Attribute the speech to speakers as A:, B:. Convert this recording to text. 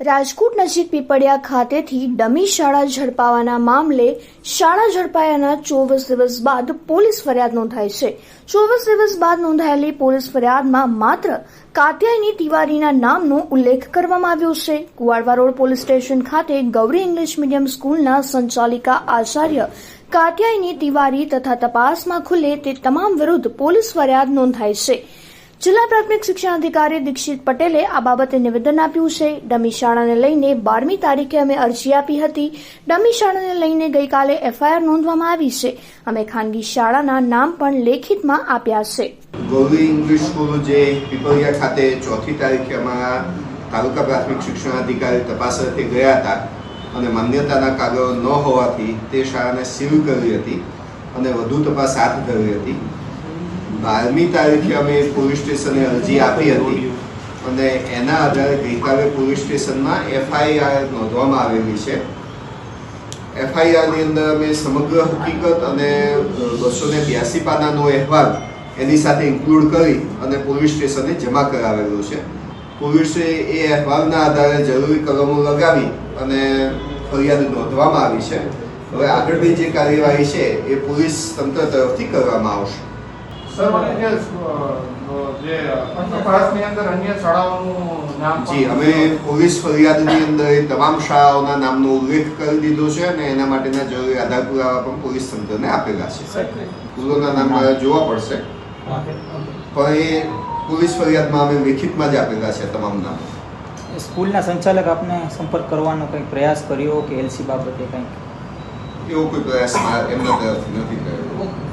A: રાજકોટ નજીક પીપળિયા ખાતેથી ડમી શાળા ઝડપાવાના મામલે શાળા ઝડપાયાના ચોવીસ દિવસ બાદ પોલીસ ફરિયાદ નોંધાઈ છે. ચોવીસ દિવસ બાદ નોંધાયેલી પોલીસ ફરિયાદમાં માત્ર કાત્યાયની તિવારીના નામનો ઉલ્લેખ કરવામાં આવ્યો છે. કુવાડવા રોડ પોલીસ સ્ટેશન ખાતે ગૌરી ઇંગ્લિશ મીડિયમ સ્કૂલના સંચાલિકા આચાર્ય કાત્યાયની તિવારી તથા તપાસમાં ખુલે તે તમામ વિરુદ્ધ પોલીસ ફરિયાદ નોંધાઈ છે. જિલ્લા પ્રાથમિક શિક્ષણ અધિકારી દીક્ષિત પટેલે આ બાબતે નિવેદન આપ્યું છે. ડમી શાળાને લઈને બારમી તારીખે અમે અરજી આપી હતી. ડમી શાળાને લઈને ગઈકાલે એફઆઈઆર નોંધવામાં આવી છે. અમે ખાનગી શાળાના નામ પણ લેખિતમાં આપ્યા છે.
B: ગોવી ઇંગ્લિશ સ્કૂલ જે પીપળિયા ખાતે ચોથી તારીખે અમારા તાલુકા પ્રાથમિક શિક્ષણ અધિકારી તપાસ અર્થે ગયા હતા અને માન્યતાના કાગળો ન હોવાથી તે શાળાને સીલ કરી હતી અને વધુ તપાસ હાથ ધરી હતી. બારમી તારીખે અમે પોલીસ સ્ટેશને અરજી આપી હતી. અને એના આધારે ગઈકાલે પોલીસ સ્ટેશનમાં એફઆઈઆર નોંધવામાં આવેલી છે. એફઆઈઆરની અંદર અમે સમગ્ર હકીકત અને બસો ને બ્યાસી પાનાનો અહેવાલ એની સાથે ઇન્ક્લુડ કરી અને પોલીસ સ્ટેશને જમા કરાવેલો છે. પોલીસે એ અહેવાલના આધારે જરૂરી કલમો લગાવી અને ફરિયાદ નોંધવામાં આવી છે. હવે આગળની જે કાર્યવાહી છે એ પોલીસ તંત્ર તરફથી કરવામાં આવશે.
C: જે અ, જે તપાસની અંદર અન્ય શાળાઓનું નામ પણ-
B: જી અમે પોલીસ ફરિયાદની અંદર એ તમામ શાળાઓના નામનો ઉલ્લેખ કરી દીધો છે અને એના માટેના જરૂરી આધાર પુરાવા પણ પોલીસ તંત્રને આપેલા છે. સ્કૂલોના નામ જોવા પડશે. પણ એ પોલીસ ફરિયાદમાં અમે લેખિતમાં જ આપેલા છે તમામ નામ.
D: સ્કૂલના સંચાલક આપને સંપર્ક કરવાનો કંઈ પ્રયાસ કર્યો કે એલસી બાબતે કંઈક?
B: એવો કોઈ પ્રયાસ એમના તરફથી નથી કર્યો.